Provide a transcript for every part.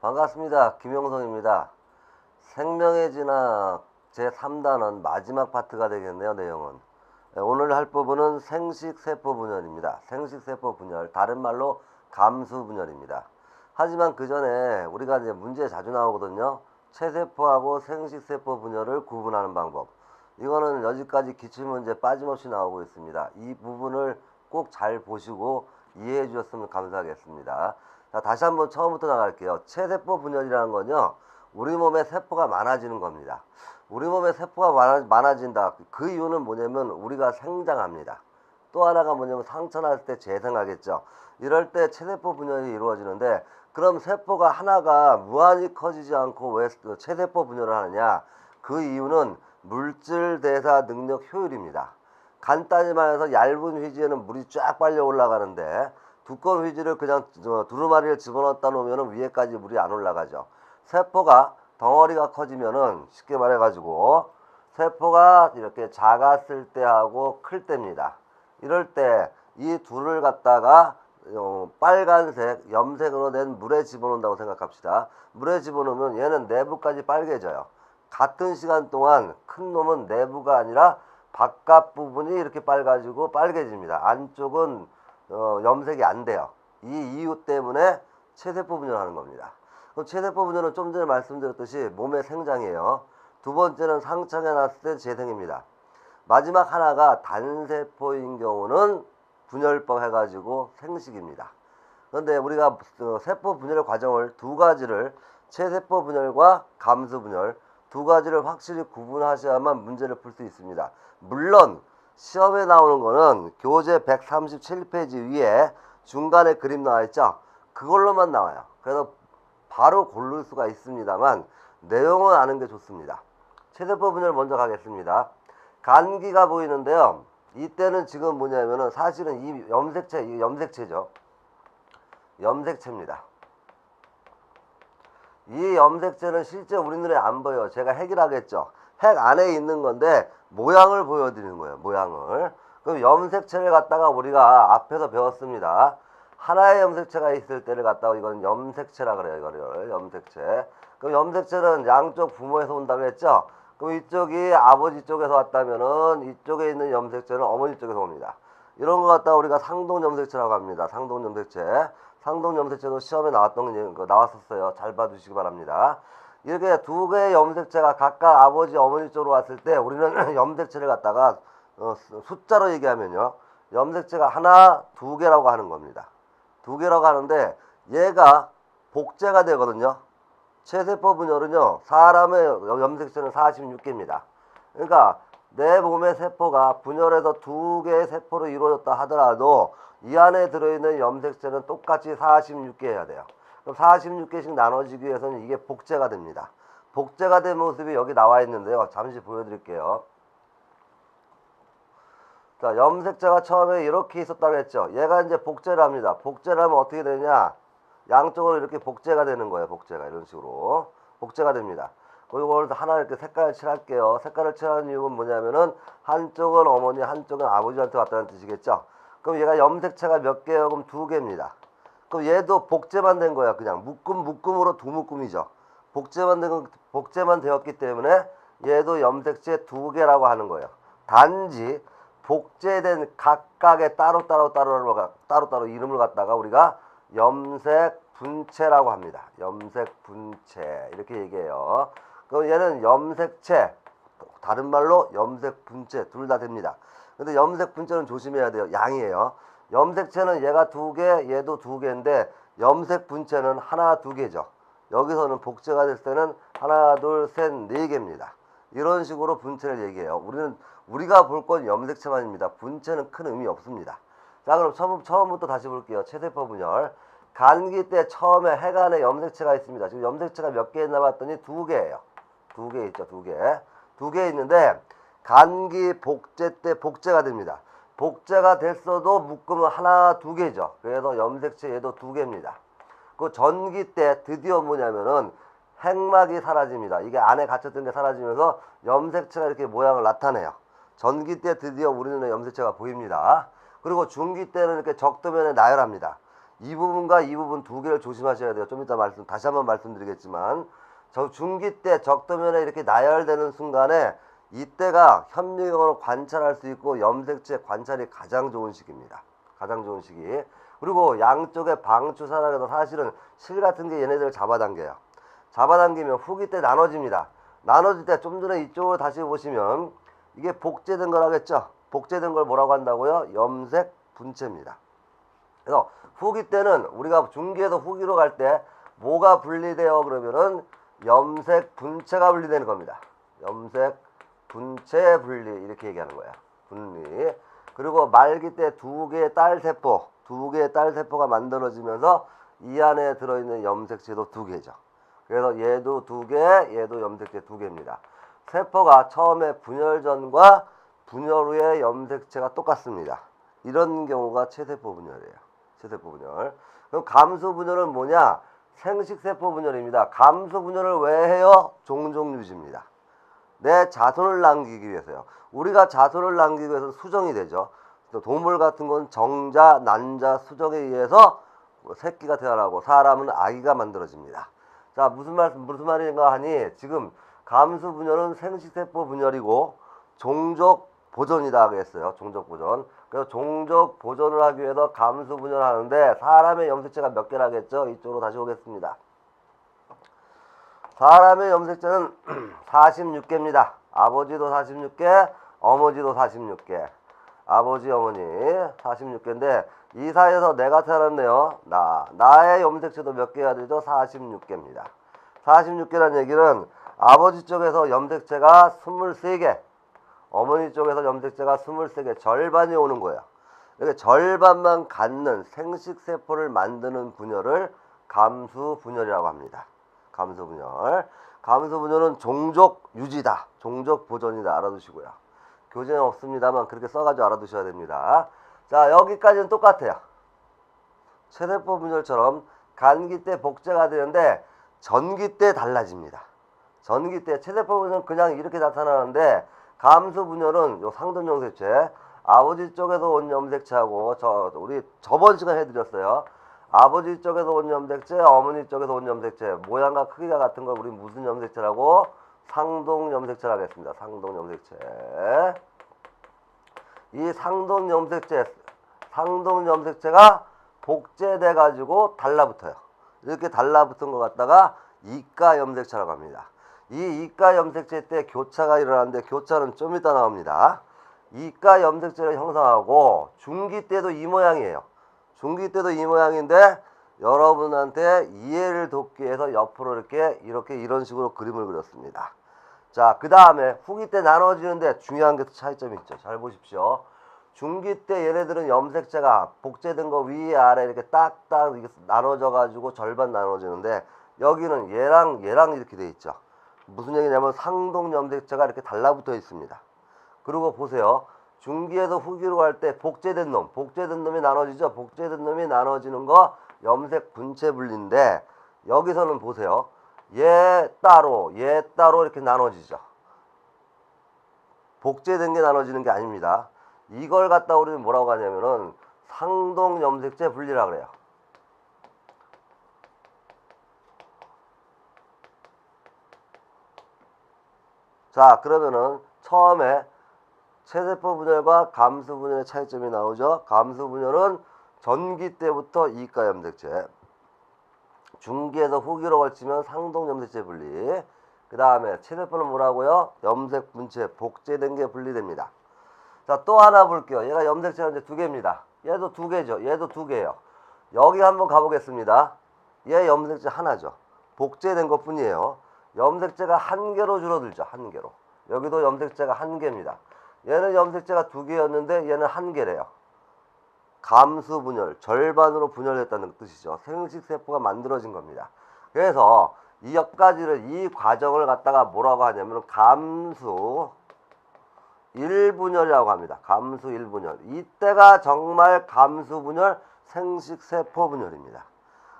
반갑습니다. 김용성입니다. 생명의 진학 제3단원 마지막 파트가 되겠네요, 내용은. 네, 오늘 할 부분은 생식세포 분열입니다. 생식세포 분열, 다른 말로 감수 분열입니다. 하지만 그 전에 우리가 이제 문제 자주 나오거든요. 체세포하고 생식세포 분열을 구분하는 방법. 이거는 여기까지 기출문제 빠짐없이 나오고 있습니다. 이 부분을 꼭 잘 보시고 이해해 주셨으면 감사하겠습니다. 자, 다시 한번 처음부터 나갈게요. 체세포 분열이라는 건요. 우리 몸에 세포가 많아지는 겁니다. 우리 몸에 세포가 많아, 많아진다. 그 이유는 뭐냐면 우리가 생장합니다. 또 하나가 뭐냐면 상처 났을 때 재생하겠죠. 이럴 때 체세포 분열이 이루어지는데 그럼 세포가 하나가 무한히 커지지 않고 왜 체세포 분열을 하느냐? 그 이유는 물질 대사 능력 효율입니다. 간단히 말해서 얇은 휘지에는 물이 쫙 빨려 올라가는데 두꺼운 휘지를 그냥 저 두루마리를 집어넣었다 놓으면 위에까지 물이 안 올라가죠. 세포가 덩어리가 커지면은 쉽게 말해가지고 세포가 이렇게 작았을 때하고 클 때입니다. 이럴 때 이 둘을 갖다가 어, 빨간색 염색으로 된 물에 집어넣는다고 생각합시다. 물에 집어넣으면 얘는 내부까지 빨개져요. 같은 시간 동안 큰 놈은 내부가 아니라 바깥 부분이 이렇게 빨가지고 빨개집니다. 안쪽은 어, 염색이 안 돼요. 이 이유 때문에 체세포 분열하는 겁니다. 그럼 체세포 분열은 좀 전에 말씀드렸듯이 몸의 생장이에요. 두 번째는 상처가 났을 때 재생입니다. 마지막 하나가 단세포인 경우는 분열법 해가지고 생식입니다. 그런데 우리가 어, 세포 분열 과정을 두 가지를 체세포 분열과 감수 분열 두 가지를 확실히 구분하셔야만 문제를 풀 수 있습니다. 물론 시험에 나오는 거는 교재 137페이지 위에 중간에 그림 나와 있죠. 그걸로만 나와요. 그래서 바로 고를 수가 있습니다만 내용은 아는 게 좋습니다. 체세포 분열 먼저 가겠습니다. 간기가 보이는데요. 이때는 지금 뭐냐면은 사실은 이 염색체, 이 염색체죠. 염색체입니다. 이 염색체는 실제 우리 눈에 안 보여요. 제가 핵이라겠죠. 핵 안에 있는 건데 모양을 보여드리는 거예요. 모양을. 그럼 염색체를 갖다가 우리가 앞에서 배웠습니다. 하나의 염색체가 있을 때를 갖다가 이건 염색체라 그래요. 이거를 염색체. 그럼 염색체는 양쪽 부모에서 온다고 했죠. 그럼 이쪽이 아버지 쪽에서 왔다면은 이쪽에 있는 염색체는 어머니 쪽에서 옵니다. 이런 거 갖다가 우리가 상동 염색체라고 합니다. 상동 염색체. 상동 염색체도 시험에 나왔던 거 나왔었어요. 잘 봐두시기 바랍니다. 이렇게 두 개의 염색체가 각각 아버지 어머니 쪽으로 왔을 때 우리는 염색체를 갖다가 어, 숫자로 얘기하면요. 염색체가 하나, 두 개라고 하는 겁니다. 두 개라고 하는데 얘가 복제가 되거든요. 체세포 분열은요. 사람의 염색체는 46개입니다. 그러니까 내 몸의 세포가 분열해서 두 개의 세포로 이루어졌다 하더라도 이 안에 들어있는 염색체는 똑같이 46개 해야 돼요. 그럼 46개씩 나눠지기 위해서는 이게 복제가 됩니다. 복제가 된 모습이 여기 나와 있는데요. 잠시 보여드릴게요. 자, 염색체가 처음에 이렇게 있었다고 했죠. 얘가 이제 복제를 합니다. 복제를 하면 어떻게 되냐? 양쪽으로 이렇게 복제가 되는 거예요. 복제가 이런 식으로 복제가 됩니다. 이걸 하나 이렇게 색깔을 칠할게요. 색깔을 칠하는 이유는 뭐냐면은 한쪽은 어머니, 한쪽은 아버지한테 왔다는 뜻이겠죠. 그럼 얘가 염색체가 몇 개예요? 그럼 두 개입니다. 그럼 얘도 복제만 된 거야. 그냥 묶음 묶음으로 두 묶음이죠. 복제만 된 건- 복제만 되었기 때문에 얘도 염색체 두 개라고 하는 거예요. 단지 복제된 각각의 따로 따로 따로 따로 따로 이름을 갖다가 우리가 염색 분체라고 합니다. 염색 분체 이렇게 얘기해요. 그럼 얘는 염색체 다른 말로 염색 분체 둘 다 됩니다. 근데 염색 분체는 조심해야 돼요. 양이에요. 염색체는 얘가 두 개, 얘도 두 개인데 염색 분체는 하나, 두 개죠. 여기서는 복제가 됐을 때는 하나, 둘, 셋, 네 개입니다. 이런 식으로 분체를 얘기해요. 우리는 우리가 볼 건 염색체만입니다. 분체는 큰 의미 없습니다. 자, 그럼 처음, 처음부터 다시 볼게요. 체세포 분열. 간기 때 처음에 해간에 염색체가 있습니다. 지금 염색체가 몇 개 있나 봤더니 두 개예요. 두 개 있죠, 두 개. 두 개 있는데 간기 복제 때 복제가 됩니다. 복제가 됐어도 묶음은 하나, 두 개죠. 그래서 염색체 얘도 두 개입니다. 그 전기 때 드디어 뭐냐면은 핵막이 사라집니다. 이게 안에 갇혔던 게 사라지면서 염색체가 이렇게 모양을 나타내요. 전기 때 드디어 우리 눈에 염색체가 보입니다. 그리고 중기 때는 이렇게 적도면에 나열합니다. 이 부분과 이 부분 두 개를 조심하셔야 돼요. 좀 이따 말씀 다시 한번 말씀드리겠지만 저 중기 때 적도면에 이렇게 나열되는 순간에 이때가 현미경으로 관찰할 수 있고 염색체 관찰이 가장 좋은 시기입니다. 가장 좋은 시기. 그리고 양쪽에 방추사라해서 사실은 실 같은 게 얘네들을 잡아당겨요. 잡아당기면 후기 때 나눠집니다. 나눠질 때 좀 전에 이쪽으로 다시 보시면 이게 복제된 거라겠죠. 복제된 걸 뭐라고 한다고요? 염색 분체입니다. 그래서 후기 때는 우리가 중기에서 후기로 갈 때 뭐가 분리돼요? 그러면은 염색 분체가 분리되는 겁니다. 염색 분체 분리 이렇게 얘기하는 거야. 분리. 그리고 말기 때 두 개의 딸 세포, 두 개의 딸 세포가 만들어지면서 이 안에 들어있는 염색체도 두 개죠. 그래서 얘도 두 개, 얘도 염색체 두 개입니다. 세포가 처음에 분열 전과 분열 후에 염색체가 똑같습니다. 이런 경우가 체세포 분열이에요. 체세포 분열. 그럼 감소 분열은 뭐냐? 생식세포 분열입니다. 감소 분열을 왜 해요? 종종 유지입니다. 내 자손을 남기기 위해서요. 우리가 자손을 남기기 위해서 수정이 되죠. 또 동물 같은 건 정자, 난자, 수정에 의해서 뭐 새끼가 태어나고 사람은 아기가 만들어집니다. 자, 무슨 말, 무슨 말인가 하니 지금 감수 분열은 생식세포 분열이고 종족 보존이다 그랬어요. 종족 보존. 그래서 종족 보존을 하기 위해서 감수 분열을 하는데 사람의 염색체가 몇 개라겠죠? 이쪽으로 다시 오겠습니다. 사람의 염색체는 46개입니다. 아버지도 46개, 어머니도 46개. 아버지, 어머니 46개인데 이 사이에서 내가 태어났네요. 나. 나의 염색체도 몇 개가 되죠? 46개입니다. 46개란 얘기는 아버지 쪽에서 염색체가 23개, 어머니 쪽에서 염색체가 23개, 절반이 오는 거예요. 이렇게 절반만 갖는 생식세포를 만드는 분열을 감수분열이라고 합니다. 감소분열. 감소분열은 종족 유지다. 종족 보존이다. 알아두시고요. 교재는 없습니다만 그렇게 써가지고 알아두셔야 됩니다. 자, 여기까지는 똑같아요. 체세포 분열처럼 간기 때 복제가 되는데 전기 때 달라집니다. 전기 때 체세포 분열은 그냥 이렇게 나타나는데 감소 분열은 요 상돈 염색체 아버지 쪽에서 온 염색체하고 저 우리 저번 시간에 해드렸어요. 아버지 쪽에서 온 염색체, 어머니 쪽에서 온 염색체, 모양과 크기가 같은 걸 우리 무슨 염색체라고? 상동 염색체라고 했습니다. 상동 염색체. 이 상동 염색체, 상동 염색체가 복제돼 가지고 달라붙어요. 이렇게 달라붙은 것 갖다가 이가 염색체라고 합니다. 이 이가 염색체 때 교차가 일어나는데 교차는 좀 이따 나옵니다. 이가 염색체를 형성하고 중기 때도 이 모양이에요. 중기 때도 이 모양인데 여러분한테 이해를 돕기 위해서 옆으로 이렇게 이렇게 이런 식으로 그림을 그렸습니다. 자, 그 다음에 후기 때 나눠지는데 중요한 게 차이점이 있죠. 잘 보십시오. 중기 때 얘네들은 염색체가 복제된 거 위에 아래 이렇게 딱딱 나눠져 가지고 절반 나눠지는데 여기는 얘랑 얘랑 이렇게 돼 있죠. 무슨 얘기냐면 상동 염색체가 이렇게 달라붙어 있습니다. 그리고 보세요. 중기에서 후기로 갈 때 복제된 놈, 복제된 놈이 나눠지죠. 복제된 놈이 나눠지는 거 염색 분체 분리인데 여기서는 보세요. 얘 따로, 얘 따로 이렇게 나눠지죠. 복제된 게 나눠지는 게 아닙니다. 이걸 갖다 우리는 뭐라고 하냐면은 상동 염색체 분리라 그래요. 자, 그러면은 처음에 체세포 분열과 감수 분열의 차이점이 나오죠. 감수 분열은 전기 때부터 이가 염색체, 중기에서 후기로 걸치면 상동 염색체 분리. 그 다음에 체세포는 뭐라고요? 염색 분체 복제된 게 분리됩니다. 자, 또 하나 볼게요. 얘가 염색체가 이제 두 개입니다. 얘도 두 개죠. 얘도 두 개예요. 여기 한번 가보겠습니다. 얘 염색체 하나죠. 복제된 것 뿐이에요. 염색체가 한 개로 줄어들죠. 한 개로. 여기도 염색체가 한 개입니다. 얘는 염색체가 두 개였는데 얘는 한 개래요. 감수 분열, 절반으로 분열됐다는 뜻이죠. 생식 세포가 만들어진 겁니다. 그래서 이 여기까지를 이 과정을 갖다가 뭐라고 하냐면 감수 1분열이라고 합니다. 감수 1분열. 이때가 정말 감수 분열, 생식 세포 분열입니다.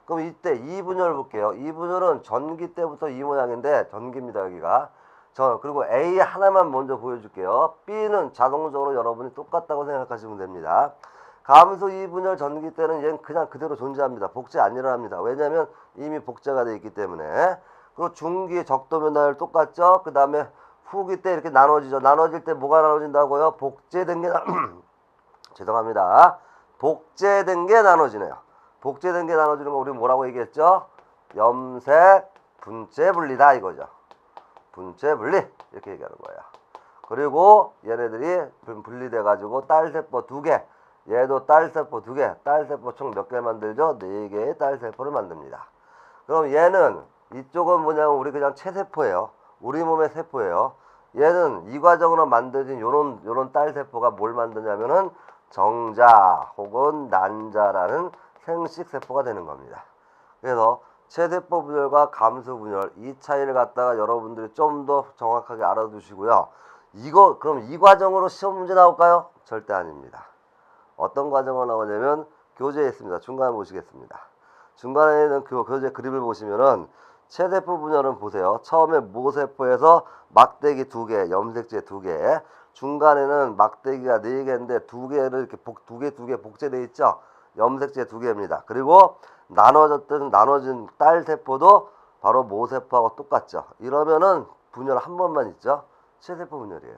그럼 이때 2분열 볼게요. 2분열은 전기 때부터 이 모양인데 전기입니다. 여기가. 저 그리고 A 하나만 먼저 보여줄게요. B는 자동적으로 여러분이 똑같다고 생각하시면 됩니다. 감수 2분열 전기 때는 얘는 그냥 그대로 존재합니다. 복제 안 일어납니다. 왜냐하면 이미 복제가 되어 있기 때문에. 그리고 중기 적도면 나열 똑같죠? 그 다음에 후기 때 이렇게 나눠지죠. 나눠질 때 뭐가 나눠진다고요? 복제된 게 나... 죄송합니다. 복제된 게 나눠지네요. 복제된 게 나눠지는 거 우리 뭐라고 얘기했죠? 염색 분체 분리다 이거죠. 분체 분리 이렇게 얘기하는 거예요. 그리고 얘네들이 분- 분리돼 가지고 딸 세포 두 개, 얘도 딸 세포 두 개, 딸 세포 총 몇 개 만들죠? 네 개의 딸 세포를 만듭니다. 그럼 얘는 이쪽은 뭐냐면 우리 그냥 체세포예요. 우리 몸의 세포예요. 얘는 이 과정으로 만들어진 요런 요런 딸 세포가 뭘 만드냐면은 정자 혹은 난자라는 생식 세포가 되는 겁니다. 그래서 체세포 분열과 감수 분열 이 차이를 갖다가 여러분들이 좀 더 정확하게 알아두시고요. 이거 그럼 이 과정으로 시험 문제 나올까요? 절대 아닙니다. 어떤 과정으로 나오냐면 교재에 있습니다. 중간에 보시겠습니다. 중간에는 그 교재 그림을 보시면은 체세포 분열은 보세요. 처음에 모세포에서 막대기 두 개, 염색제 두 개, 중간에는 막대기가 네 개인데 두 개를 이렇게 복, 두 개, 두 개 복제돼 있죠. 염색제 두 개입니다. 그리고 나눠졌던 나눠진 딸 세포도 바로 모세포하고 똑같죠. 이러면은 분열 한 번만 있죠. 체세포 분열이에요.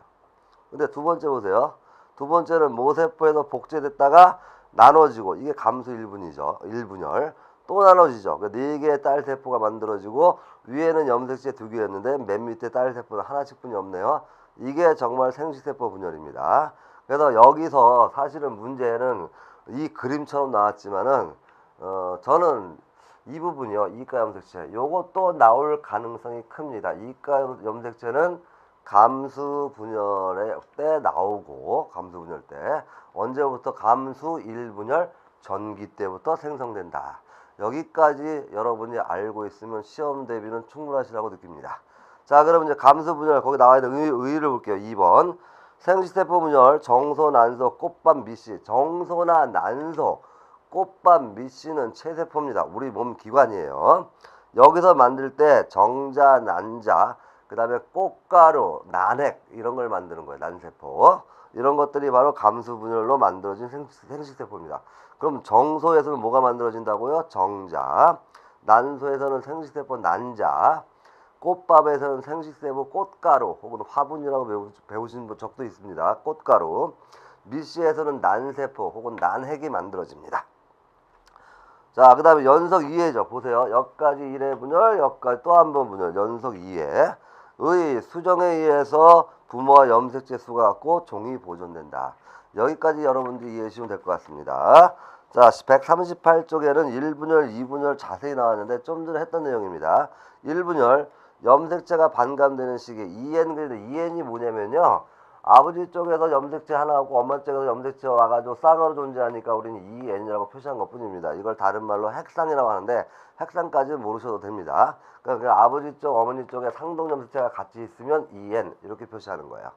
근데 두 번째 보세요. 두 번째는 모세포에서 복제됐다가 나눠지고 이게 감수 1분이죠. 1분열. 또 나눠지죠. 그네 개의 딸 세포가 만들어지고 위에는 염색체 두 개였는데 맨 밑에 딸 세포는 하나씩뿐이 없네요. 이게 정말 생식세포 분열입니다. 그래서 여기서 사실은 문제는 이 그림처럼 나왔지만은 어 저는 이 부분이요 이가 염색체 요것도 나올 가능성이 큽니다. 이가 염- 염색체는 감수 분열의 때 나오고 감수 분열 때 언제부터 감수 1분열 전기 때부터 생성된다. 여기까지 여러분이 알고 있으면 시험 대비는 충분하시라고 느낍니다. 자, 그럼 이제 감수 분열 거기 나와 있는 의, 의의를 볼게요. 2번. 생식세포 분열 정소 난소 꽃밥 미씨 정소나 난소 꽃밥 미씨는 체세포입니다. 우리 몸 기관이에요. 여기서 만들 때 정자 난자 그 다음에 꽃가루 난핵 이런 걸 만드는 거예요. 난세포 이런 것들이 바로 감수 분열로 만들어진 생, 생식세포입니다. 그럼 정소에서는 뭐가 만들어진다고요? 정자 난소에서는 생식세포 난자 꽃밥에서는 생식세포 꽃가루 혹은 화분이라고 배우, 배우신 분 적도 있습니다. 꽃가루. 밀씨에서는 난세포 혹은 난핵이 만들어집니다. 자, 그 다음에 연속 2회죠. 보세요. 여기까지 1회 분열, 여기까지 또 한 번 분열. 연속 2회. 의 수정에 의해서 부모와 염색체 수가 갖고 종이 보존된다. 여기까지 여러분들이 이해해 주시면 될 것 같습니다. 자, 138쪽에는 1분열, 2분열 자세히 나왔는데 좀 전에 했던 내용입니다. 1분열, 염색체가 반감되는 시기 2N 그래도 2N이 뭐냐면요. 아버지 쪽에서 염색체 하나 하고 엄마 쪽에서 염색체 와가지고 쌍으로 존재하니까 우리는 2N이라고 표시한 것 뿐입니다. 이걸 다른 말로 핵상이라고 하는데 핵상까지는 모르셔도 됩니다. 그러니까 그 아버지 쪽, 어머니 쪽에 상동 염색체가 같이 있으면 2N 이렇게 표시하는 거예요.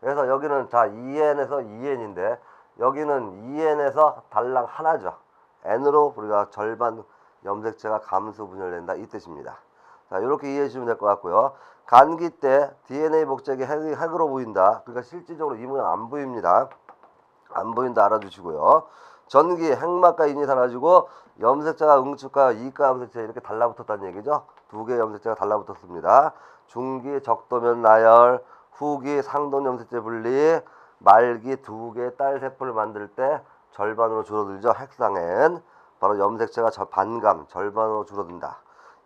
그래서 여기는 자 2N에서 2N인데 여기는 2N에서 달랑 하나죠. N으로 우리가 절반 염색체가 감수 분열된다 이 뜻입니다. 자, 이렇게 이해해 주시면 될 것 같고요. 감기 때 DNA 복제기 핵, 핵으로 보인다. 그러니까 실질적으로 이 모양 안 보입니다. 안 보인다 알아주시고요. 전기 핵막과 인이 사라지고 염색체가 응축과 이가 염색체 이렇게 달라붙었다는 얘기죠. 두 개의 염색체가 달라붙었습니다. 중기 적도면 나열, 후기 상동 염색체 분리, 말기 두 개의 딸 세포를 만들 때 절반으로 줄어들죠. 핵상엔 바로 염색체가 저 반감 절반으로 줄어든다.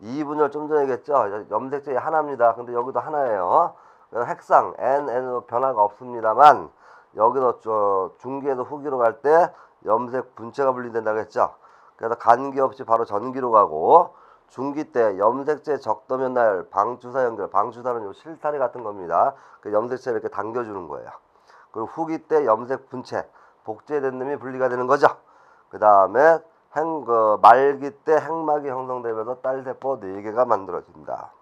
2분열 좀 전에 얘기했죠. 염색체 하나입니다. 근데 여기도 하나예요. 핵상 N, N으로 변화가 없습니다만 여기도 저 중기에서 후기로 갈 때 염색 분체가 분리된다고 했죠. 그래서 간기 없이 바로 전기로 가고 중기 때 염색체 적도면 나열 방주사 연결 방주사는 요 실타래 같은 겁니다. 그 염색체를 이렇게 당겨주는 거예요. 그리고 후기 때 염색 분체 복제된 놈이 분리가 되는 거죠. 그 다음에 행, 그 말기 때 핵막이 형성되면서 딸세포 4개가 만들어진다.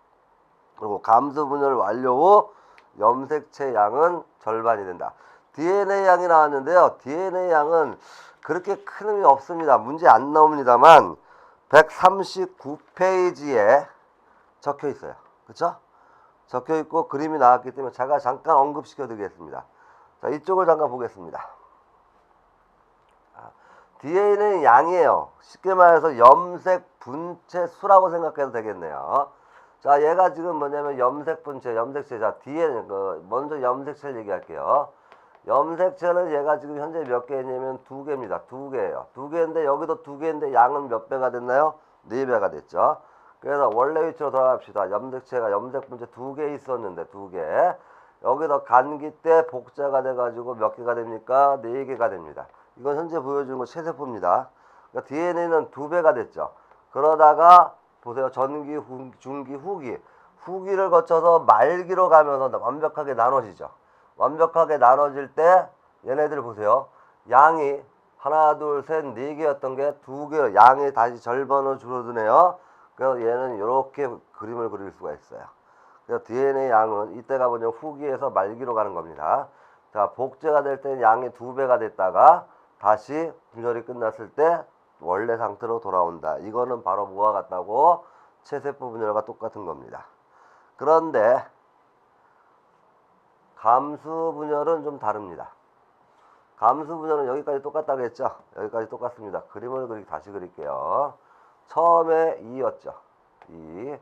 그리고 감수 분열 완료 후 염색체 양은 절반이 된다. DNA 양이 나왔는데요. DNA 양은 그렇게 큰 의미 없습니다. 문제 안 나옵니다만 139페이지에 적혀 있어요. 그렇죠? 적혀 있고 그림이 나왔기 때문에 제가 잠깐 언급시켜 드리겠습니다. 자, 이쪽을 잠깐 보겠습니다. 있는 양이에요. 쉽게 말해서 염색 분체 수라고 생각해도 되겠네요. 자, 얘가 지금 뭐냐면 염색 분체, 염색체. 자, 뒤에 그 먼저 염색체를 얘기할게요. 염색체는 얘가 지금 현재 몇 개냐면 두 개입니다. 두 개예요. 두 개인데 여기도 두 개인데 양은 몇 배가 됐나요? 네 배가 됐죠. 그래서 원래 위치로 돌아갑시다. 염색체가 염색 분체 두 개 있었는데 두 개. 여기서 간기 때 복자가 돼가지고 몇 개가 됩니까? 네 개가 됩니다. 이건 현재 보여주는 거 체세포입니다. 그러니까 DNA는 두 배가 됐죠. 그러다가 보세요. 전기, 후, 중기, 후기. 후기를 거쳐서 말기로 가면서 완벽하게 나눠지죠. 완벽하게 나눠질 때 얘네들 보세요. 양이 하나, 둘, 셋, 네 개였던 게 두 개, 양이 다시 절반으로 줄어드네요. 그래서 얘는 이렇게 그림을 그릴 수가 있어요. 그래서 DNA 양은 이때가 뭐냐 후기에서 말기로 가는 겁니다. 자, 복제가 될 때는 양이 두 배가 됐다가 다시 분열이 끝났을 때 원래 상태로 돌아온다. 이거는 바로 뭐와 같다고 체세포 분열과 똑같은 겁니다. 그런데 감수 분열은 좀 다릅니다. 감수 분열은 여기까지 똑같다 그랬죠? 여기까지 똑같습니다. 그림을 그리 다시 그릴게요. 처음에 2였죠. 2.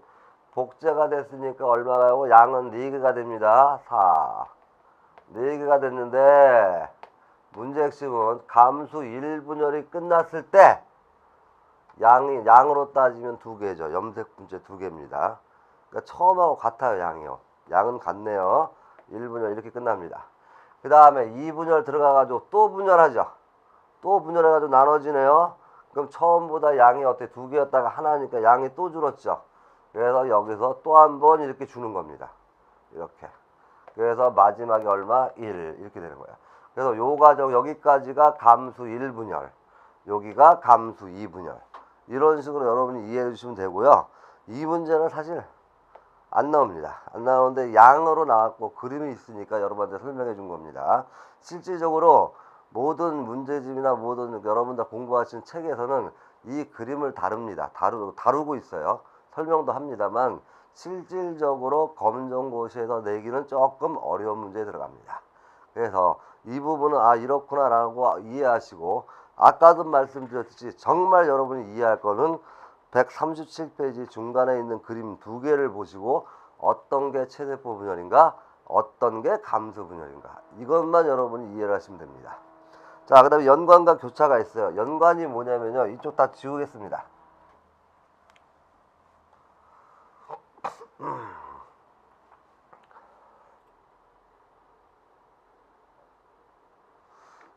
복제가 됐으니까 얼마가요? 양은 4개가 됩니다. 4. 4개가 됐는데 문제 핵심은 감수 1분열이 끝났을 때 양이 양으로 따지면 두 개죠. 염색 분체 두 개입니다. 그러니까 처음하고 같아요, 양이요. 양은 같네요. 1분열 이렇게 끝납니다. 그 다음에 2분열 들어가가지고 또 분열하죠. 또 분열해가지고 나눠지네요. 그럼 처음보다 양이 어때? 두 개였다가 하나니까 양이 또 줄었죠. 그래서 여기서 또 한 번 이렇게 주는 겁니다. 이렇게. 그래서 마지막에 얼마? 1 이렇게 되는 거예요. 그래서 요 과정 여기까지가 감수 1분열. 여기가 감수 2분열. 이런 식으로 여러분이 이해해 주시면 되고요. 이 문제는 사실 안 나옵니다. 안 나오는데 양으로 나왔고 그림이 있으니까 여러분한테 설명해 준 겁니다. 실질적으로 모든 문제집이나 모든 여러분들 공부하신 책에서는 이 그림을 다룹니다. 다루, 다루고 있어요. 설명도 합니다만 실질적으로 검정고시에서 내기는 조금 어려운 문제에 들어갑니다. 그래서 이 부분은 아 이렇구나라고 이해하시고 아까도 말씀드렸듯이 정말 여러분이 이해할 거는 137페이지 중간에 있는 그림 두 개를 보시고 어떤 게 체세포 분열인가 어떤 게 감수 분열인가 이것만 여러분이 이해를 하시면 됩니다. 자, 그 다음에 연관과 교차가 있어요. 연관이 뭐냐면요. 이쪽 다 지우겠습니다.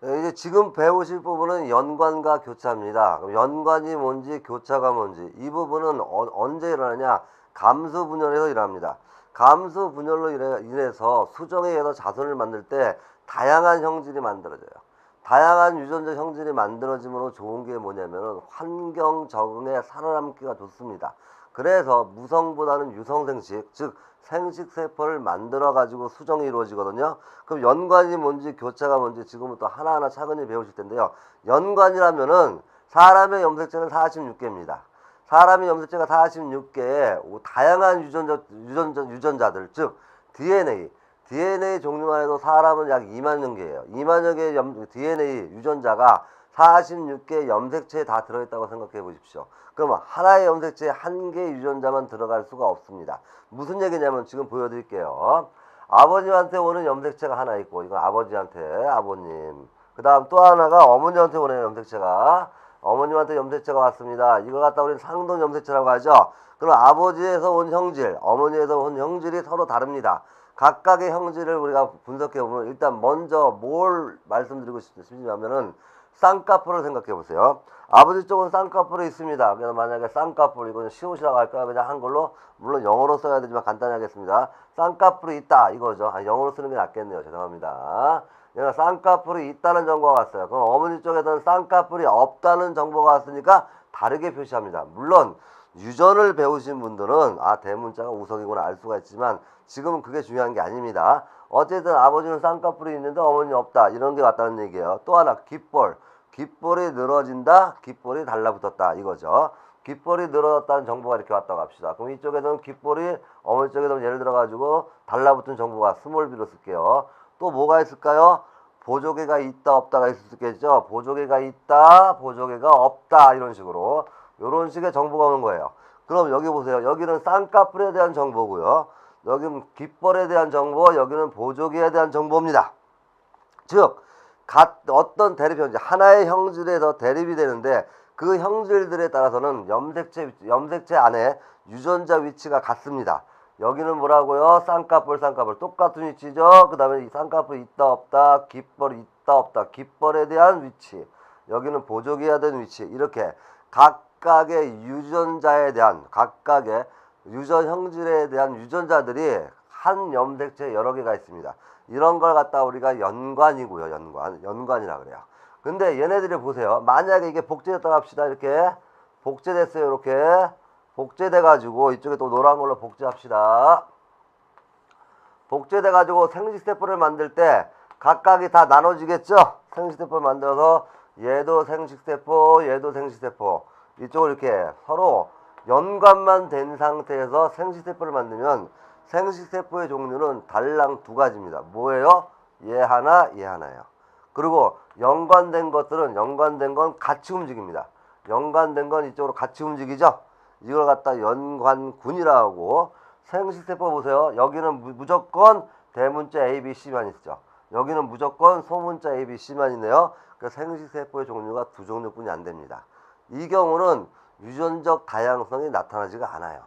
이제 지금 배우실 부분은 연관과 교차입니다. 연관이 뭔지 교차가 뭔지 이 부분은 어, 언제 일어나냐? 감수 분열에서 일어납니다. 감수 분열로 인해- 인해서 수정에 의해서 자손을 만들 때 다양한 형질이 만들어져요. 다양한 유전자 형질이 만들어짐으로 좋은 게 뭐냐면은 환경 적응에 살아남기가 좋습니다. 그래서 무성보다는 유성생식, 즉 생식 세포를 만들어 가지고 수정이 이루어지거든요. 그럼 연관이 뭔지 교차가 뭔지 지금부터 하나하나 차근히 배우실 텐데요. 연관이라면은 사람의 염색체는 46개입니다. 사람의 염색체가 46개에 다양한 유전자, 유전자, 유전자들, 즉 DNA, DNA 종류만 해도 사람은 약 2만여 개예요. 2만여 개의 염, DNA 유전자가 46개 염색체에 다 들어있다고 생각해 보십시오. 그러면 하나의 염색체에 한 개의 유전자만 들어갈 수가 없습니다. 무슨 얘기냐면 지금 보여드릴게요. 아버님한테 오는 염색체가 하나 있고 이건 아버지한테 아버님. 그 다음 또 하나가 어머니한테 오는 염색체가 어머님한테 염색체가 왔습니다. 이걸 갖다 우리는 상동 염색체라고 하죠. 그럼 아버지에서 온 형질, 어머니에서 온 형질이 서로 다릅니다. 각각의 형질을 우리가 분석해 보면 일단 먼저 뭘 말씀드리고 싶냐면은 쌍꺼풀을 생각해 보세요. 아버지 쪽은 쌍꺼풀이 있습니다. 그래서 만약에 쌍꺼풀 이건 시옷이라고 할까요? 그냥 한글로 물론 영어로 써야 되지만 간단히 하겠습니다. 쌍꺼풀이 있다 이거죠. 아, 영어로 쓰는 게 낫겠네요. 죄송합니다. 얘가 쌍꺼풀이 있다는 정보가 왔어요. 그럼 어머니 쪽에서는 쌍꺼풀이 없다는 정보가 왔으니까 다르게 표시합니다. 물론 유전을 배우신 분들은 아 대문자가 우성이구나 알 수가 있지만 지금은 그게 중요한 게 아닙니다. 어쨌든 아버지는 쌍꺼풀이 있는데 어머니 없다 이런 게 왔다는 얘기예요. 또 하나 귓볼 귓볼이 늘어진다 귓볼이 달라붙었다 이거죠. 귓볼이 늘어졌다는 정보가 이렇게 왔다고 합시다. 그럼 이쪽에서는 귓볼이 어머니 쪽에서는 예를 들어 가지고 달라붙은 정보가 스몰 비로 쓸게요. 또 뭐가 있을까요? 보조개가 있다 없다가 있을 수 있겠죠. 보조개가 있다, 보조개가 없다 이런 식으로 이런 식의 정보가 오는 거예요. 그럼 여기 보세요. 여기는 쌍꺼풀에 대한 정보고요. 여기는 귓벌에 대한 정보, 여기는 보조개에 대한 정보입니다. 즉, 각 어떤 대립 형질, 하나의 형질에서 대립이 되는데 그 형질들에 따라서는 염색체, 염색체 안에 유전자 위치가 같습니다. 여기는 뭐라고요? 쌍꺼풀, 쌍꺼풀. 똑같은 위치죠? 그 다음에 이 쌍꺼풀 있다, 없다, 귓벌 있다, 없다. 귓벌에 대한 위치. 여기는 보조개에 대한 위치. 이렇게 각각의 유전자에 대한, 각각의 유전 형질에 대한 유전자들이 한 염색체 여러 개가 있습니다. 이런 걸 갖다 우리가 연관이고요. 연관. 연관이라 그래요. 근데 얘네들이 보세요. 만약에 이게 복제됐다고 합시다. 이렇게 복제됐어요. 이렇게 복제돼 가지고 이쪽에 또 노란 걸로 복제합시다. 복제돼 가지고 생식 세포를 만들 때 각각이 다 나눠지겠죠? 생식 세포를 만들어서 얘도 생식 세포, 얘도 생식 세포. 이쪽을 이렇게 서로 연관만 된 상태에서 생식 세포를 만들면 생식 세포의 종류는 달랑 두 가지입니다. 뭐예요? 얘 하나, 얘 하나예요. 그리고 연관된 것들은 연관된 건 같이 움직입니다. 연관된 건 이쪽으로 같이 움직이죠? 이걸 갖다 연관군이라고 생식세포 보세요. 여기는 무- 무조건 대문자 A, B, C만 있죠. 여기는 무조건 소문자 A, B, C만 있네요. 그 생식세포의 종류가 두 종류뿐이 안 됩니다. 이 경우는 유전적 다양성이 나타나지가 않아요.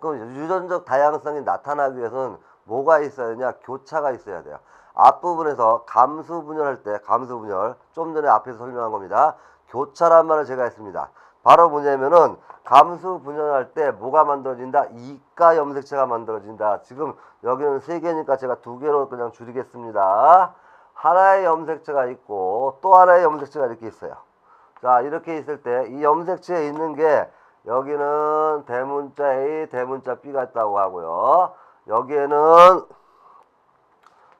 그럼 유전적 다양성이 나타나기 위해서는 뭐가 있어야 되냐? 교차가 있어야 돼요. 앞부분에서 감수 분열할 때 감수 분열 좀 전에 앞에서 설명한 겁니다. 교차란 말을 제가 했습니다. 바로 뭐냐면은 감수 분열할 때 뭐가 만들어진다? 이가 염색체가 만들어진다. 지금 여기는 세 개니까 제가 두 개로 그냥 줄이겠습니다. 하나의 염색체가 있고 또 하나의 염색체가 이렇게 있어요. 자 이렇게 있을 때 이 염색체에 있는 게 여기는 대문자 A, 대문자 B가 있다고 하고요. 여기에는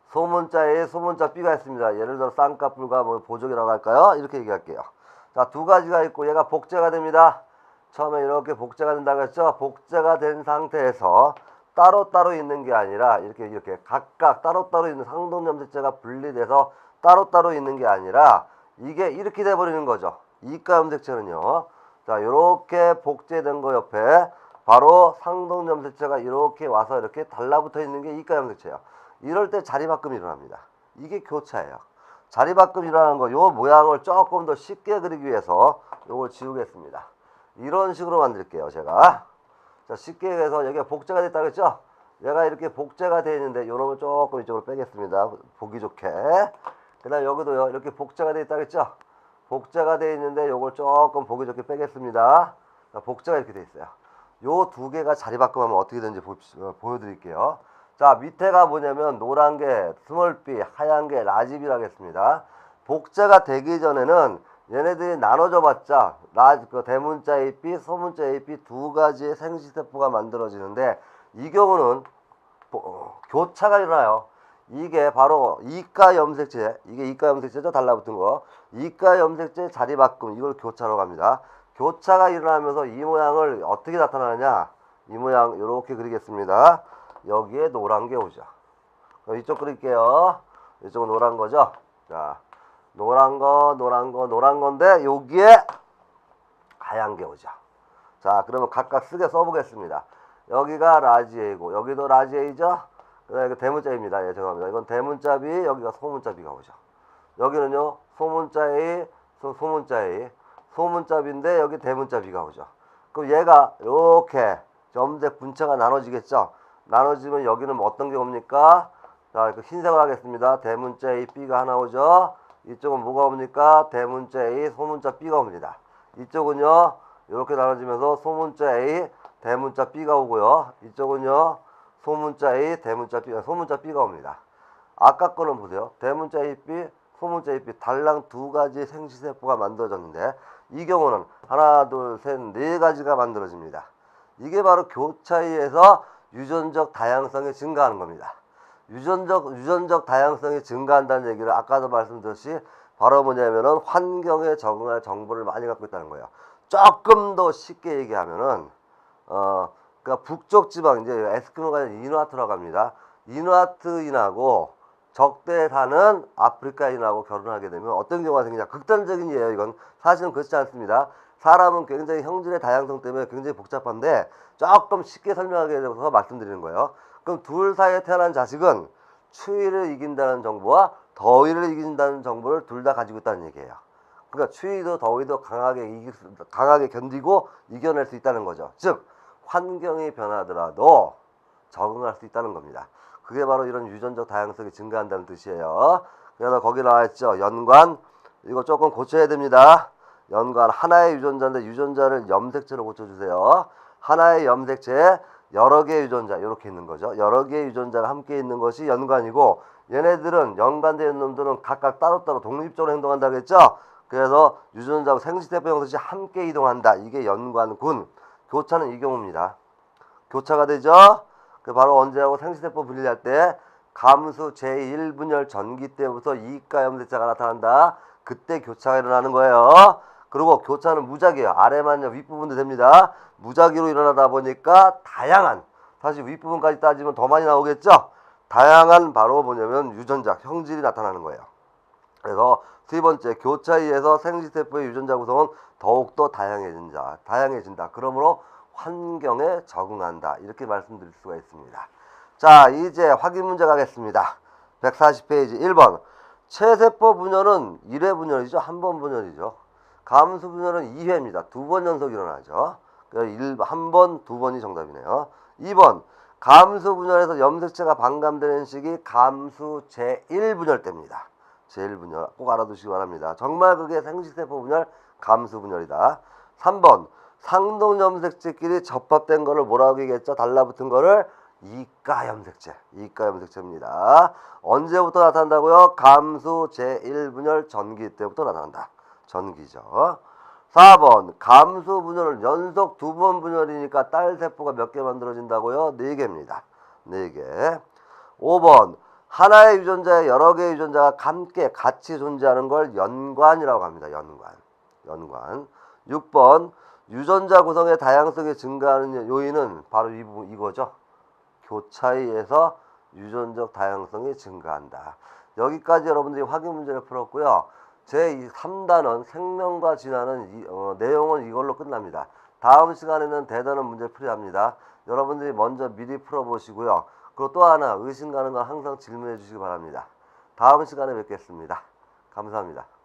소문자 A, 소문자 B가 있습니다. 예를 들어 쌍꺼풀과 뭐 보조개라고 할까요? 이렇게 얘기할게요. 자, 두 가지가 있고 얘가 복제가 됩니다. 처음에 이렇게 복제가 된다고 했죠? 복제가 된 상태에서 따로따로 있는 게 아니라 이렇게 이렇게 각각 따로따로 있는 상동염색체가 분리돼서 따로따로 있는 게 아니라 이게 이렇게 돼 버리는 거죠. 이가 염색체는요. 자, 이렇게 복제된 거 옆에 바로 상동 염색체가 이렇게 와서 이렇게 달라붙어 있는 게 이가 염색체예요. 이럴 때 자리 바꿈이 일어납니다. 이게 교차예요. 자리바꿈이 일어나는 거, 요 모양을 조금 더 쉽게 그리기 위해서 요걸 지우겠습니다. 이런 식으로 만들게요, 제가. 자, 쉽게 해서 여기가 복제가 됐다 그랬죠? 얘가 이렇게 복제가 되어 있는데 요놈을 조금 이쪽으로 빼겠습니다. 보기 좋게. 그 다음 여기도요, 이렇게 복제가 되어 있다 그랬죠? 복제가 되어 있는데 요걸 조금 보기 좋게 빼겠습니다. 자, 복제가 이렇게 되어 있어요. 요 두 개가 자리바꿈하면 어떻게 되는지 보, 어, 보여드릴게요. 자, 밑에가 뭐냐면 노란 게 스몰 B, 하얀 게 라지 B라고 했습니다. 복제가 되기 전에는 얘네들이 나눠져 봤자 라, 그 대문자 AP, 소문자 AP 두 가지의 생식세포가 만들어지는데 이 경우는 보- 어, 교차가 일어나요. 이게 바로 이가 염색체, 이게 이가 염색체죠, 달라붙은 거. 이가 염색체 자리 바꿈, 이걸 교차라고 합니다. 교차가 일어나면서 이 모양을 어떻게 나타나느냐? 이 모양 이렇게 그리겠습니다. 여기에 노란 게 오죠. 이쪽 그릴게요. 이쪽은 노란 거죠. 자, 노란 거, 노란 거, 노란 건데 여기에 하얀 게 오죠. 자, 그러면 각각 쓰게 써보겠습니다. 여기가 라지 A고 여기도 라지 A죠. 그다음에 대문자입니다. 예, 죄송합니다. 이건 대문자 B, 여기가 소문자 B가 오죠. 여기는요, 소문자 A, 소, 소문자 A, 소문자 B인데 여기 대문자 B가 오죠. 그럼 얘가 이렇게 염색 분체가 나눠지겠죠. 나눠지면 여기는 어떤 게 옵니까? 자, 그 흰색으로 하겠습니다. 대문자 A, B가 하나 오죠. 이쪽은 뭐가 옵니까? 대문자 A, 소문자 B가 옵니다. 이쪽은요, 이렇게 나눠지면서 소문자 A, 대문자 B가 오고요. 이쪽은요, 소문자 A, 대문자 B, 소문자 B가 옵니다. 아까 거는 보세요. 대문자 A, B, 소문자 A, B 달랑 두 가지 생시세포가 만들어졌는데 이 경우는 하나, 둘, 셋, 네 가지가 만들어집니다. 이게 바로 교차에 의해서 유전적 다양성이 증가하는 겁니다. 유전적 유전적 다양성이 증가한다는 얘기를 아까도 말씀드렸듯이 바로 뭐냐면은 환경에 적응할 정보를 많이 갖고 있다는 거예요. 조금 더 쉽게 얘기하면은 어 그러니까 북쪽 지방 이제 에스키모가 이누아트라고 합니다. 이누아트인하고 적대에 사는 아프리카인하고 결혼하게 되면 어떤 경우가 생기냐 극단적인 예예요 이건 사실은 그렇지 않습니다 사람은 굉장히 형질의 다양성 때문에 굉장히 복잡한데 조금 쉽게 설명하게 돼서 말씀드리는 거예요 그럼 둘 사이에 태어난 자식은 추위를 이긴다는 정보와 더위를 이긴다는 정보를 둘 다 가지고 있다는 얘기예요 그러니까 추위도 더위도 강하게 이길 수, 강하게 견디고 이겨낼 수 있다는 거죠 즉 환경이 변하더라도 적응할 수 있다는 겁니다. 그게 바로 이런 유전적 다양성이 증가한다는 뜻이에요. 그래서 거기 나와 있죠. 연관 이거 조금 고쳐야 됩니다. 연관 하나의 유전자인데 유전자를 염색체로 고쳐주세요. 하나의 염색체에 여러 개의 유전자 이렇게 있는 거죠. 여러 개의 유전자가 함께 있는 것이 연관이고 얘네들은 연관된 놈들은 각각 따로따로 독립적으로 행동한다 그랬죠. 그래서 유전자하고 생식세포 형성이 함께 이동한다. 이게 연관군. 교차는 이 경우입니다. 교차가 되죠. 그 바로 언제하고 생식세포 분리할 때 감수 제1분열 전기 때부터 이가 염색자가 나타난다. 그때 교차가 일어나는 거예요. 그리고 교차는 무작위예요. 아래만요 윗부분도 됩니다. 무작위로 일어나다 보니까 다양한 사실 윗부분까지 따지면 더 많이 나오겠죠. 다양한 바로 뭐냐면 유전자 형질이 나타나는 거예요. 그래서 세 번째 교차에서 생식세포의 유전자 구성은 더욱더 다양해진다. 다양해진다. 그러므로 환경에 적응한다. 이렇게 말씀드릴 수가 있습니다. 자, 이제 확인 문제 가겠습니다. 140페이지 1번. 체세포 분열은 1회 분열이죠. 한 번 분열이죠. 감수 분열은 2회입니다. 두 번 연속 일어나죠. 한 번, 두 번이 정답이네요. 2번. 감수 분열에서 염색체가 반감되는 시기 감수 제1분열 때입니다. 제1분열 꼭 알아두시기 바랍니다. 정말 그게 생식세포 분열, 감수 분열이다. 3번. 상동 염색체끼리 접합된 거를 뭐라고 얘기했죠? 달라붙은 거를 이가 염색체, 이가 염색체입니다. 언제부터 나타난다고요? 감수 제1분열 전기 때부터 나타난다. 전기죠. 4번 감수 분열은 연속 두 번 분열이니까 딸 세포가 몇 개 만들어진다고요? 4개입니다. 4개. 5번 하나의 유전자에 여러 개의 유전자가 함께 같이 존재하는 걸 연관이라고 합니다. 연관. 연관. 6번 유전자 구성의 다양성이 증가하는 요인은 바로 이 부분 이거죠. 교차에서 유전적 다양성이 증가한다. 여기까지 여러분들이 확인 문제를 풀었고요. 제 3단원 생명과 진화는 이, 어, 내용은 이걸로 끝납니다. 다음 시간에는 대단한 문제 풀이합니다. 여러분들이 먼저 미리 풀어보시고요. 그리고 또 하나 의심 가는 건 항상 질문해 주시기 바랍니다. 다음 시간에 뵙겠습니다. 감사합니다.